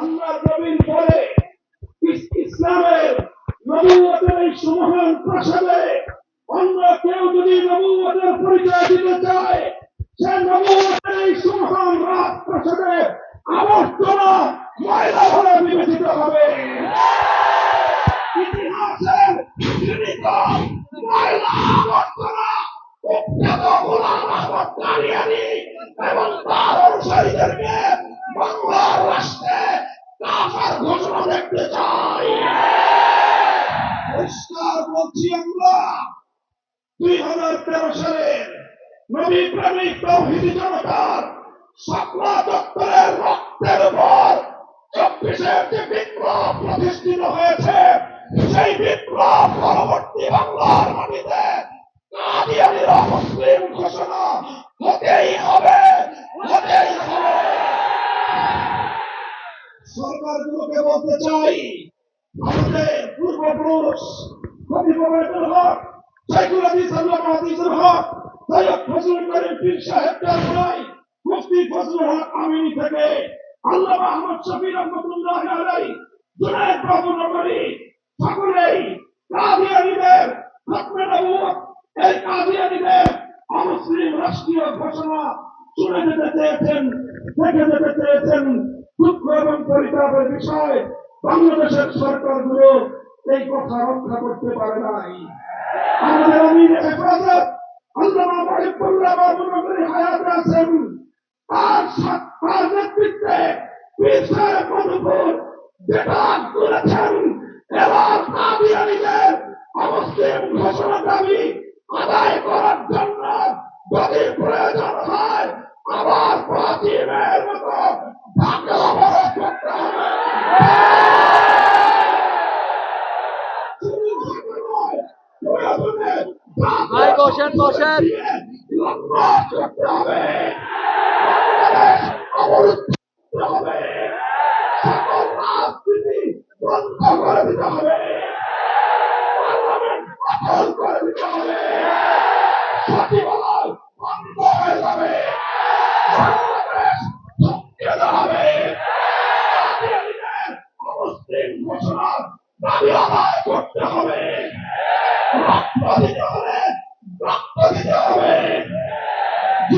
আল্লাহ নবীর পরে ইসলামের নবুয়তের এই সুমহান প্রাসাদে অন্য কেউ যদি নবুয়তের পরিচয় দিতে চায়, সে নবুয়তের এই সুমহান রাত প্রাসাদে আবর্জনা, ময়লা হলে বিবেচিত হবে। ইতিহাসের ময়লা আবর্জনা কুখ্যাত গোলাম আহমদ কাদিয়ানী এবং তার অনুসারীদেরকে বাংলার রাষ্ট্রে কাফার ঘোষণা দেখতে চাই পরিষ্কার বলছি আমরা দুই হাজার তেরো সালের নবী প্রেমিক তৌহিদি জনতার সকলা দপ্তরের রক্তের উপর চব্বিশের যে বিপ্লব প্রতিষ্ঠিত হয়েছে, সেই বিপ্লব পরবর্তী বাংলার মাটিতে কাদিয়ানির অমুসলিম ঘোষণা হতেই হবে হতেই হবে। সরকারগুলোকে বলতে চাই আমাদের পূর্বপুরুষ হক সাইকুল হাদিস আল্লাহ হাদিসুল হক সৈয়দ ফজলুল করিম পীর সাহেব কারবাই মুফতি ফজলুল হক আমিনী থেকে আল্লামা আহমদ শফি রাষ্ট্রীয় ঘোষণা শুনে যেতে চেয়েছেন, দেখে যেতে চেয়েছেন দুঃখ এবং পরিতাপের বিষয় বাংলাদেশের সরকারগুলো এই কথা রক্ষা করতে পারে নাই। আমাদের আমির হেফাজত আল্লামা মহিবুল্লাহ বাবু নগরী হায়াত আছেন তার তার নেতৃত্বে পীর মধুপুর অমুসলিম ঘোষণা দাবি আদায় করার বসেন লক্ষ্য করতে হবে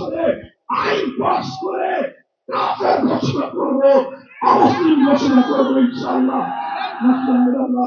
সংসদে আইন পাস করে কাফের ঘোষণা করব অবশ্যই ঘোষণা করব নাসরুল্লাহ